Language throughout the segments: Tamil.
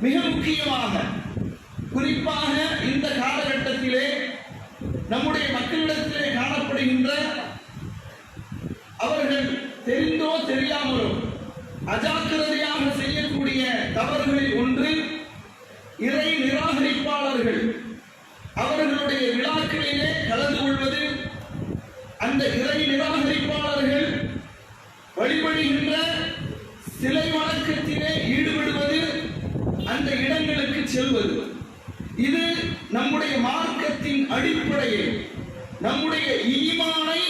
மிக முக்கியமாக குறிப்பாக இந்த காலகட்டத்திலே நம்முடைய மக்களிடத்திலே காணப்படுகின்ற அவர்கள் தெரிந்தோ தெரியாமலோ அஜாக்கிரதையாக செய்யக்கூடிய தவறுகளில் ஒன்று இறை நிராகரிப்பாளர்கள். அவர்களுடைய விழாக்களிலே கலந்து கொள்வது அந்த இறை நிராகரிப்பாளர்கள் வழிபடுகின்ற சிலை வணக்கத்திலே ஈடுபடுவது அந்த இடங்களுக்கு செல்வது இது நம்முடைய மார்க்கத்தின் அடிப்படையை நம்முடைய ஈமானை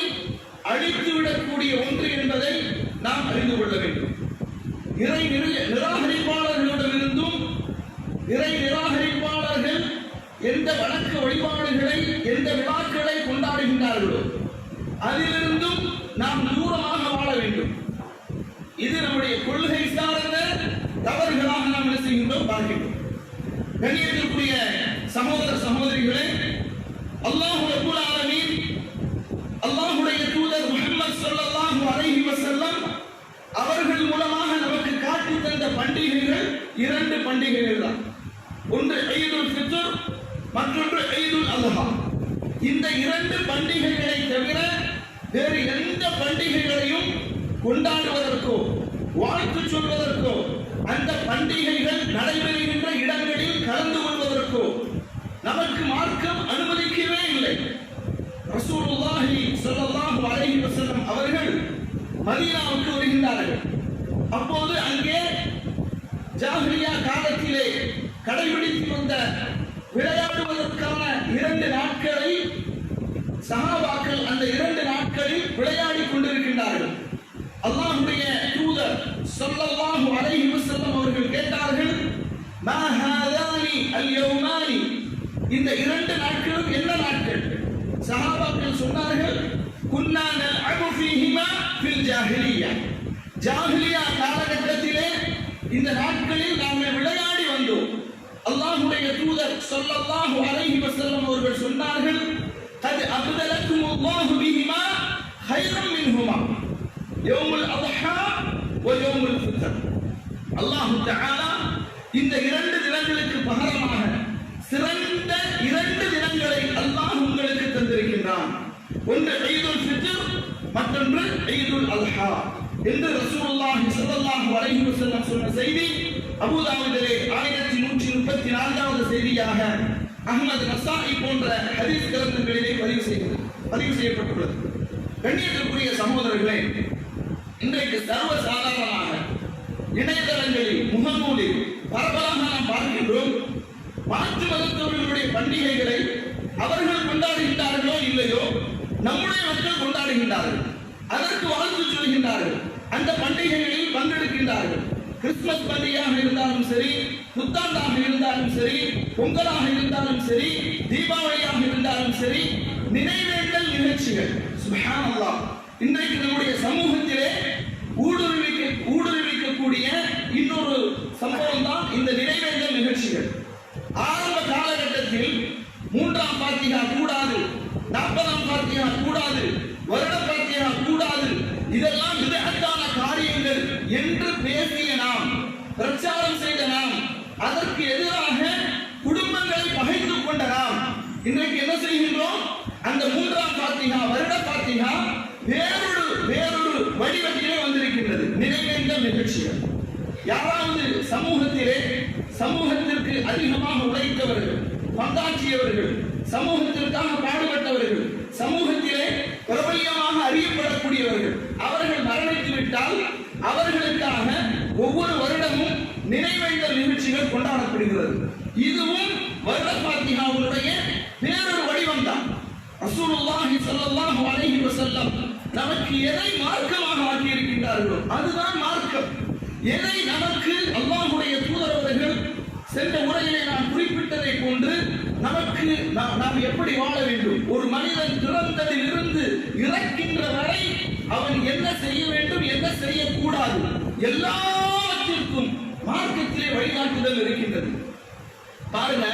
அழித்துவிடக்கூடிய ஒன்று என்பதை நாம் அறிந்து கொள்ள வேண்டும் இறை நிர- நிராகரிப்பாளர்களிடமிருந்தும் இறை நிராகரிப்பாளர்கள் எந்த வணக்க வழிபாடுகளை எந்த விழாக்களை கொண்டாடுகின்றார்களோ அதிலிருந்தும் நாம் தூரமாக வாழ வேண்டும். இது நம்முடைய கொள்கை சார்ந்த தவறுகளாக நாம் என்ன செய்கின்றோம் பார்க்கின்றோம். கண்ணியத்திற்குரிய சகோதர சகோதரிகளே அல்லாஹ் ரப்புல் ஆலமீன் அல்லாஹ்வுடைய தூதர் முஹம்மது ஸல்லல்லாஹு அலைஹி வஸல்லம் அவர்கள் மூலமாக நமக்கு காட்டி தந்த பண்டிகைகள் இரண்டு பண்டிகைகள் தான் ஒன்று ஈதுல் ஃபித்ர் மற்றொன்று ஈதுல் அல்ஹா இந்த இரண்டு பண்டிகைகளை தவிர வேறு எந்த பண்டிகைகளையும் கொண்டாடுவதற்கோ வாழ்த்து சொல்வதற்கோ அந்த பண்டிகைகள் நடைபெறுகின்ற இடங்களில் கலந்து கொள்வதற்கோ நமக்கு மார்க்கம் அனுமதிக்கவே இல்லை. ரசூலுல்லாஹி ஸல்லல்லாஹு அலைஹி வஸல்லம் அவர்கள் மதீனாவுக்கு வருகின்றார்கள். அப்போது அங்கே ஜாஹிலியா காலத்திலே கடைபிடித்து வந்த விளையாடுவதற்கான இரண்டு நாட்களை சஹாபாக்கள் அந்த இரண்டு நாட்களில் விளையாடி கொண்டிருக்கின்றார்கள். அல்லாஹுடைய தூதர் ஸல்லல்லாஹு அலைஹி வஸல்லம் அவர்கள் கேட்டார்கள் இந்த இரண்டு நாட்களும் என்ன நாட்கள்? சஹாபாக்கள் சொன்னார்கள் குன்னான அகுஃபிஹிமா ஃபில் ஜாஹிலியா. ஜாஹிலியா காலகட்டத்திலே இந்த நாட்களில் நாங்கள் விளையாடி வந்தோம். அல்லாஹுடைய தூதர் சொல்லல்லாஹு அலைஹி வஸல்லம் அவர்கள் சொன்னார்கள் கத் அப்தலக்கும் அல்லாஹு பிஹிமா ஹைரம் மின்ஹுமா. யௌமுல் அத்ஹா வ யௌமுல் ஃபித்ர். அல்லாஹு தஆலா இந்த இரண்டு தினங்களுக்கு பகரமாக சிறந்த இரண்டு தினங்களை அல்லாஹ் உங்களுக்கு தந்திருக்கின்றான். ஒன்று ஐதுல் ஃபித்ர் மற்றொன்று ஐதுல் அல்ஹா. என்று ரசூலுல்லாஹி ஸல்லல்லாஹு அலைஹி வஸல்லம் சொன்ன செய்தி அபூதாவுதிலே ஆயிரத்தி நூற்றி முப்பத்தி நான்காவது செய்தியாக அகமது நசாஇ போன்ற ஹதீஸ் கிரந்தங்களிலே பதிவு செய்கிறது பதிவு செய்யப்பட்டுள்ளது. கண்ணியத்திற்குரிய சகோதரர்களே இன்றைக்கு சர்வ சாதாரணமாக இணையதளங்களில் முகநூலில் பரவலாக நாம் பார்க்கின்றோம் மாற்று மதத்தவர்களுடைய பண்டிகைகளை அவர்கள் கொண்டாடுகின்றார்களோ இல்லையோ நம்முடைய மக்கள் கொண்டாடுகின்றார்கள். அதற்கு வாழ்த்து சொல்கின்றார்கள். அந்த பண்டிகைகளில் பங்கெடுக்கின்றார்கள். கிறிஸ்துமஸ் பண்டிகையாக இருந்தாலும் சரி புத்தாண்டாக இருந்தாலும் சரி பொங்கலாக இருந்தாலும் சரி தீபாவளியாக இருந்தாலும் சரி நினைவேண்டல் நிகழ்ச்சிகள். சுப்ஹானல்லாஹ். இன்றைக்கு நம்முடைய சமூகத்திலே ஊடுருவிக்க ஊடுருவி இன்னொரு சம்பவம் தான் இந்த நினைவேந்தல் நிகழ்ச்சிகள். ஆரம்ப காலகட்டத்தில் மூன்றாம் பாத்தியா கூடாது நாற்பதாம் பாத்தியா கூடாது வருட பாத்தியா கூடாது இதெல்லாம் விதத்தான காரியங்கள் என்று பேசிய நாம் பிரச்சாரம் செய்த நாம் அதற்கு எதிராக குடும்பங்களை பகைத்துக் கொண்ட நாம் இன்றைக்கு என்ன செய்கின்றோம்? அந்த மூன்றாம் பாத்திகா வருட பாத்திகா வேறொரு வேறொரு வடிவத்திலே வந்திருக்கின்றது நினைவேந்த நிகழ்ச்சிகள். யாராவது சமூகத்திலே சமூகத்திற்கு அதிகமாக உழைத்தவர்கள் பங்காற்றியவர்கள் சமூகத்திற்காக பாடுபட்டவர்கள் சமூகத்திலே பிரபல்யமாக அறியப்படக்கூடியவர்கள் அவர்கள் மரணித்து விட்டால் அவர்களுக்காக ஒவ்வொரு வருடமும் நினைவேந்தல் நிகழ்ச்சிகள் கொண்டாடப்படுகிறது. இதுவும் வருட பாத்திகாவுடைய வேறொரு வடிவம் தான் ரசூலுல்லாஹி ஸல்லல்லாஹு அலைஹி வஸல்லம் நமக்கு எதை மார்க்கமாக ஆக்கியிருக்கின்றார்களோ அதுதான் மார்க்கம். எதை நமக்கு அல்லாஹுடைய தூதர் அவர்கள் சென்ற உரையிலே நான் குறிப்பிட்டதை போன்று நமக்கு நாம் எப்படி வாழ வேண்டும்? ஒரு மனிதன் பிறந்ததில் இருந்து இறக்கின்ற வரை அவன் என்ன செய்ய வேண்டும் என்ன செய்யக்கூடாது? எல்லாவற்றிற்கும் மார்க்கத்திலே வழிகாட்டுதல் இருக்கின்றது. பாருங்க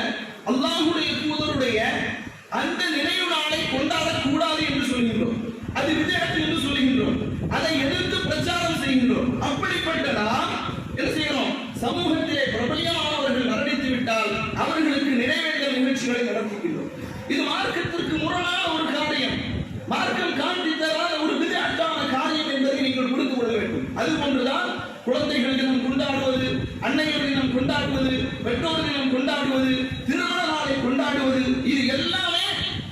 அல்லாஹுடைய தூதருடைய அந்த நினைவு நாளை கொண்டாடக்கூடாது என்று சொல்கின்றோம். அது விஜயத்தில் என்று சொல்கின்றோம். அதை எதிர்த்து பிரச்சாரம் செய்கின்றோம். அப்படிப்பட்ட சமூகத்திலே பிரபலமானவர்கள் மரணித்து விட்டால் அவர்களுக்கு நிறைவேற்ற நிகழ்ச்சிகளை நடத்துகின்றோம். இது மார்க்கத்திற்கு முரணான ஒரு காரியம். மார்க்கம் காண்பித்ததான ஒரு விதத்தான காரியம் என்பதை நீங்கள் புரிந்து கொள்ள வேண்டும். அது போன்றுதான் குழந்தைகள் தினம் கொண்டாடுவது அன்னையர் தினம் கொண்டாடுவது பெற்றோர் தினம் கொண்டாடுவது திருமண நாளை கொண்டாடுவது இது எல்லாமே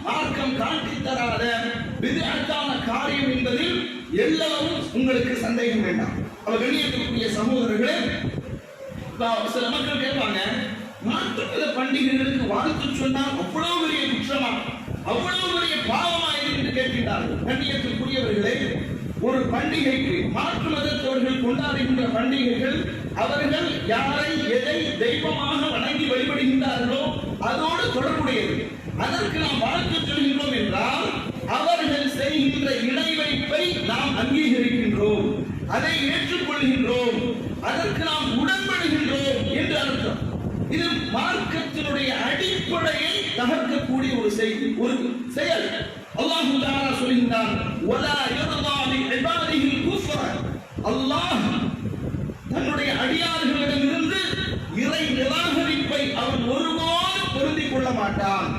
மார்க்கம் காண்பித்தராத விதத்தான காரியம் என்பதில் எல்லாரும் உங்களுக்கு சந்தேகம் வேண்டாம். அவர் வெளியேற்றக்கூடிய சகோதரர்களே சில மக்கள் கேட்பாங்க மாற்றுமத பண்டிகைகளுக்கு வாழ்த்து சொன்னால் அவ்வளவு பெரிய குற்றமா? அவ்வளவு பெரிய பாவமா என்று கேட்கின்றார்கள். கண்ணியத்திற்குரியவர்களே ஒரு பண்டிகைக்கு மாற்று மதத்தவர்கள் கொண்டாடுகின்ற பண்டிகைகள் அவர்கள் யாரை எதை தெய்வமாக வணங்கி வழிபடுகின்றார்களோ அதோடு தொடர்புடையது. அதற்கு நாம் வாழ்த்து சொல்கின்றோம் என்றால் அவர்கள் செய்கின்ற இணை வைப்பை நாம் அங்கீகரிக்கின்றோம். அதை ஏற்றுக்கொள்கின்றோம். அதற்கு நாம் உடன்படுகின்றோம் என்று அர்த்தம். இது மார்க்கத்தினுடைய அடிப்படையை தகர்க்கக்கூடிய ஒரு செய்தி ஒரு செயல். அல்லாஹ் தஆலா சொல்கின்றான் வலா யர்தா லி இபாதிஹில் குஃப்ர அல்லாஹ் தன்னுடைய அடியார்களிடமிருந்து இறை நிராகரிப்பை அவன் ஒருபோதும் பொருந்திக் கொள்ள மாட்டான்.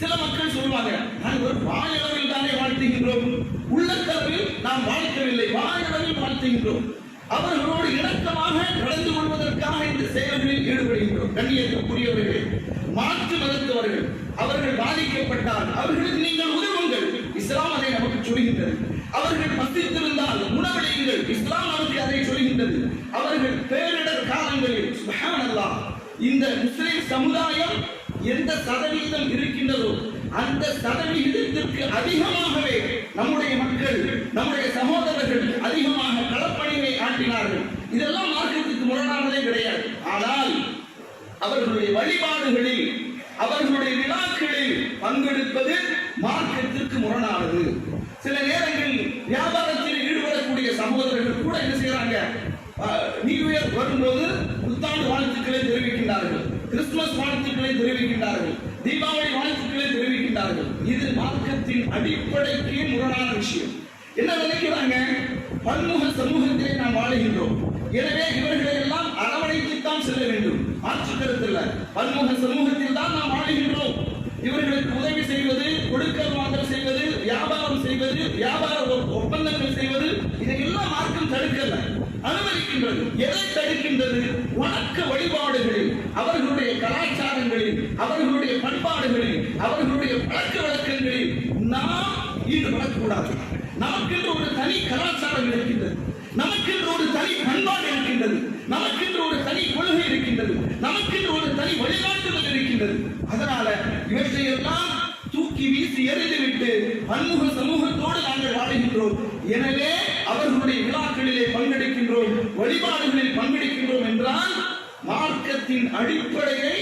சில மக்கள் சொல்லுவாங்க நான் ஒரு வாயளவில் தானே வாழ்த்துகின்றோம். உள்ளத்தளவில் நாம் வாழ்க்கவில்லை வாயளவில் வாழ்த்துகின்றோம். அவர்களோடு இணக்கமாக நடந்து கொள்வதற்காக இந்த செயல்களில் ஈடுபடுகின்றோம். கண்ணியத்துக்குரியவர்கள் மாற்று மதத்தவர்கள் அவர்கள் பாதிக்கப்பட்டால் அவர்களுக்கு நீங்கள் உதவுங்கள். இஸ்லாம் அதை நமக்கு சொல்கின்றது அவர்கள் பசித்திருந்தால் உணவடையுங்கள் இஸ்லாம் நமக்கு அதை சொல்கின்றது அவர்கள் பேரிடர் காலங்களில் இந்த முஸ்லிம் சமுதாயம் எந்த சதவீதம் இருக்கின்றதோ அந்த சதவிகிதத்திற்கு அதிகமாகவே நம்முடைய மக்கள் நம்முடைய சகோதரர்கள் அதிகமாக களப்பணியை ஆற்றினார்கள். இதெல்லாம் மார்க்கத்துக்கு முரணானதே கிடையாது. ஆனால் அவர்களுடைய வழிபாடுகளில் அவர்களுடைய விழாக்களில் பங்கெடுப்பது மார்க்கத்திற்கு முரணானது. சில நேரங்களில் வியாபாரத்தில் ஈடுபடக்கூடிய சகோதரர்கள் கூட என்ன செய்யறாங்க அஹ், நியூ இயர் வரும்போது புத்தாண்டு வாழ்த்துக்களை தெரிவிக்கின்றார்கள். கிறிஸ்துமஸ் வாழ்த்துக்களை தெரிவிக்கின்றார்கள். தீபாவளி வாழ்த்துக்களை விட்டார்கள் இது மார்க்கத்தின் அடிப்படைக்கு முரணான விஷயம். என்ன நினைக்கிறாங்க? பன்முக சமூகத்திலே நாம் வாழுகின்றோம். எனவே இவர்களை எல்லாம் அரவணைத்துத்தான் செல்ல வேண்டும். மாற்று கருத்தில் பன்முக சமூகத்தில் தான் நாம் வாழுகின்றோம். இவர்களுக்கு உதவி செய்வது கொடுக்கல் வாங்கல் செய்வது வியாபாரம் செய்வது வியாபார ஒப்பந்தங்கள் செய்வது இதையெல்லாம் மார்க்கம் தடுக்கல. அனுமதிக்கின்றது. எதை தடுக்கின்றது? வணக்க வழிபாடுகளில் அவர்களுடைய கலாச்சாரங்களில் அவர்களுடைய பண்பாடுகளில் அவர்களுடைய பழக்க வழக்கங்களில் நாம் ஈடுபடக்கூடாது. நமக்கென்று ஒரு தனி கலாச்சாரம் இருக்கின்றது. நமக்கென்று ஒரு தனி பண்பாடு இருக்கின்றது. நமக்கென்று ஒரு தனி கொள்கை இருக்கின்றது. நமக்கென்று ஒரு தனி வழிகாட்டுதல் இருக்கின்றது. அதனால இவற்றையெல்லாம் தூக்கி வீசி எறிந்துவிட்டு பன்முக சமூகத்தோடு நாங்கள் வாழுகின்றோம். எனவே அவர்களுடைய விழாக்களிலே பங்கெடுக்கின்றோம் வழிபாடுகளில் பங்கெடுக்கின்றோம் என்றால் மார்க்கத்தின் அடிப்படையை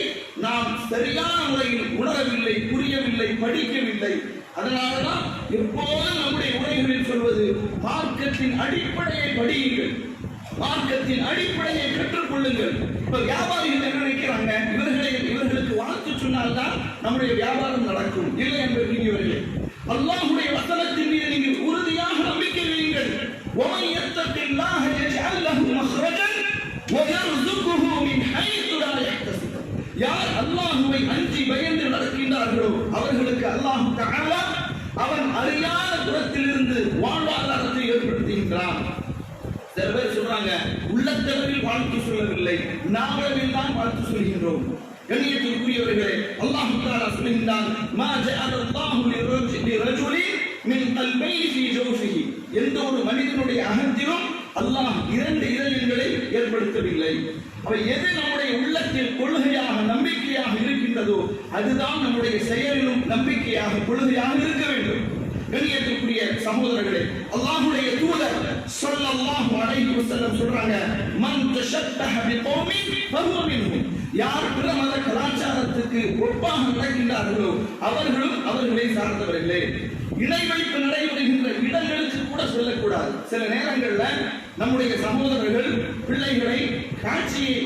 நாம் சரியான முறையில் உணரவில்லை புரியவில்லை படிக்கவில்லை. அதனாலதான் எப்போதும் நம்முடைய உரைகளில் சொல்வது மார்க்கத்தின் அடிப்படையை படியுங்கள். மார்க்கத்தின் அடிப்படையை கற்றுக்கொள்ளுங்கள். இப்ப வியாபாரிகள் என்ன நினைக்கிறாங்க? இவர்களை இவர்களுக்கு வாழ்த்து சொன்னால்தான் நம்முடைய வியாபாரம் நடக்கும். இல்லை என்று அல்லாஹ்வுடைய அல்லாஹுடைய வசனத்தை அவன் அறியாத குணத்திலிருந்து வாழ்வாதாரத்தை ஏற்படுத்துகின்றான் சில பேர் சொல்றாங்க உள்ளத்தளவில் வாழ்த்து சொல்லவில்லை நாவளவில் தான் வாழ்த்து சொல்கின்றோம். கண்ணியத்திற்குரியவர்களே அல்லாஹ் தஆலா சொல்கின்றான் மா ஜஅல அல்லாஹு லிரஜுலி மின் கல்பைனி ஃபீ ஜௌஃபிஹி. எந்த ஒரு மனிதனுடைய அகத்திலும் அல்லாஹ் இரண்டு இதழ்களை ஏற்படுத்தவில்லை. அவை எது நம்முடைய உள்ளத்தில் கொள்கையாக நம்பிக்கையாக இருக்கின்றதோ அதுதான் நம்முடைய செயலிலும் நம்பிக்கையாக கொள்கையாக இருக்க வேண்டும். கண்ணியத்திற்குரிய சகோதரர்களே அல்லாஹ்வுடைய தூதர் ஸல்லல்லாஹு அலைஹி வஸல்லம் சொல்றாங்க மன் தஷத்தஹ பிகௌமின் ஃபஹுவ மின்ஹும் யார் பிற மத கலாச்சாரத்துக்கு ஒப்பாக நடக்கின்றார்களோ அவர்களும் அவர்களை சார்ந்தவர்களே. இணை நடைபெறுகின்ற இடங்களுக்கு கூட சொல்லக்கூடாது. சில நேரங்களில் நம்முடைய சகோதரர்கள் பிள்ளைகளை காட்சியை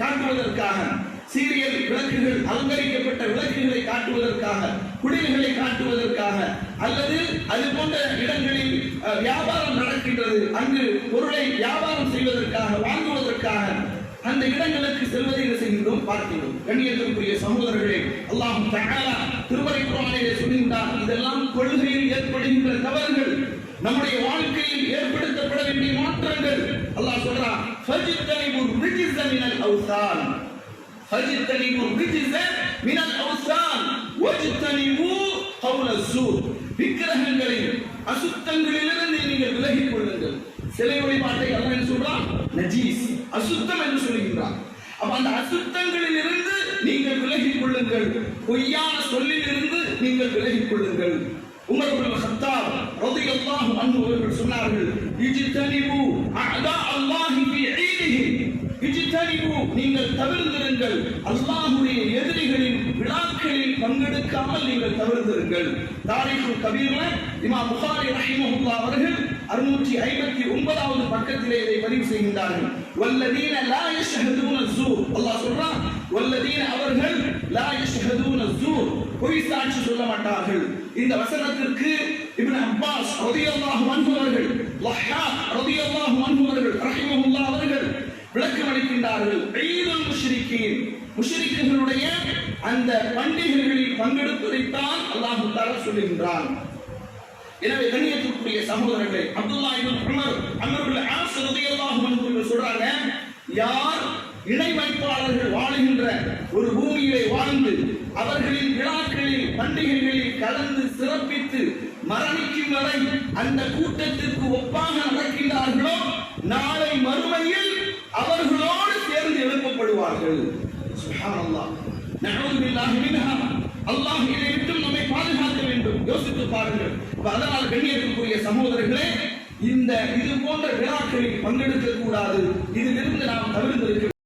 காட்டுவதற்காக சீரியல் விளக்குகள் அலங்கரிக்கப்பட்ட விளக்குகளை காட்டுவதற்காக குடில்களை காட்டுவதற்காக அல்லது அது போன்ற இடங்களில் வியாபாரம் நடக்கின்றது. அங்கு பொருளை வியாபாரம் செய்வதற்காக வாங்குவதற்காக அந்த இடங்களுக்கு செல்வதை என்ன செய்ய செய்கின்றோம்? பார்க்கின்றோம். கண்ணியத்திற்குரிய சகோதரர்களே அல்லாஹ் தஆலா திருமறை குர்ஆனிலே சொல்கின்றார் இதெல்லாம் கொள்கையில் ஏற்படுகின்ற தவறுகள் நம்முடைய வாழ்க்கையில் ஏற்படுத்தப்பட வேண்டிய மாற்றங்கள். அல்லாஹ் சொல்றான் ஃபஜ்தனிபு ரிஜ்ஸ மினல் அவ்சான். ஃபஜ்தனிபு ரிஜ்ஸ மினல் அவுசான். வஜ்தனிபு கௌல ஸூர் விக்கிரகங்களில் அசுத்தங்களிலிருந்து நீங்கள் விலகிக் கொள்ளுங்கள். சிலை வழிபாட்டை அல்லாஹ் என்ன சொல்றான்? நஜீஸ் அசுத்தம் என்று சொல்கின்றான் அப்ப அந்த அசுத்தங்களில் இருந்து நீங்கள் விலகிக் கொள்ளுங்கள். பொய்யான சொல்லில் இருந்து நீங்கள் விலகிக் கொள்ளுங்கள். உமர் இப்னு கத்தாப் ரலியல்லாஹு அன்ஹு அவர்கள் சொன்னார்கள் இஜ்தனிபு அஅதா அல்லாஹி ஃபி ஈதிஹி. இஜ்தனிபு நீங்கள் தவிர்ந்திருங்கள். அல்லாஹ்வுடைய எதிரிகளின் விழாக்களில் பங்கெடுக்காமல் நீங்கள் தவிர்ந்திருங்கள். தாரிகுல் கபீர்ல இமாம் புகாரி ரஹிமஹுல்லாஹ் அவர்கள் அறுநூற்றி ஐம்பத்தி ஒன்பதாவது பக்கத்திலே இதை பதிவு செய்கின்றார்கள். வல்லதீன லா யஷ்ஹதூன ஸூர் அல்லாஹ் சொல்றான் வல்லதீன அவர்கள் லா யஷ்ஹதூன ஸூர் பொய் சாட்சி சொல்ல மாட்டார்கள். இந்த வசனத்திற்கு இப்னு அப்பாஸ் ரலியல்லாஹு அன்ஹு அவர்கள் லஹ்ஹாக் ரலியல்லாஹு அன்ஹு அவர்கள் ரஹிமஹுல்லாஹ் அவர்கள் விளக்கம் அளிக்கின்றார்கள். ஈதுல் முஷ்ரிக்கீன் முஷ்ரிக்குகளுடைய அந்த பண்டிகைகளில் பங்கெடுப்பதைத்தான் அல்லாஹு தஆலா சொல்லுகின்றான். எனவே கண்ணியத்திற்குரிய சகோதரர்களே Abdullah ibn Umar Amr ibn As அன்ஹு சொல்றாங்க யார் இணை வைப்பாளர்கள் வாழுகின்ற ஒரு பூமியிலே வாழ்ந்து அவர்களின் விழாக்களில் பண்டிகைகளில் கலந்து சிறப்பித்து மரணிக்கும் வரை அந்த கூட்டத்திற்கு ஒப்பாக நடக்கின்றார்களோ நாளை மறுமையில் அவர்களோடு சேர்ந்து எழுப்பப்படுவார்கள். அல்லாஹ் இதை விட்டும் நம்மை பாதுகாக்க வேண்டும். யோசித்து பாருங்கள். அதனால் கண்ணியத்திற்குரிய சகோதரர்களே இந்த இது போன்ற விழாக்களில் பங்கெடுக்க கூடாது. இதிலிருந்து நாம் தவிர்த்திருக்க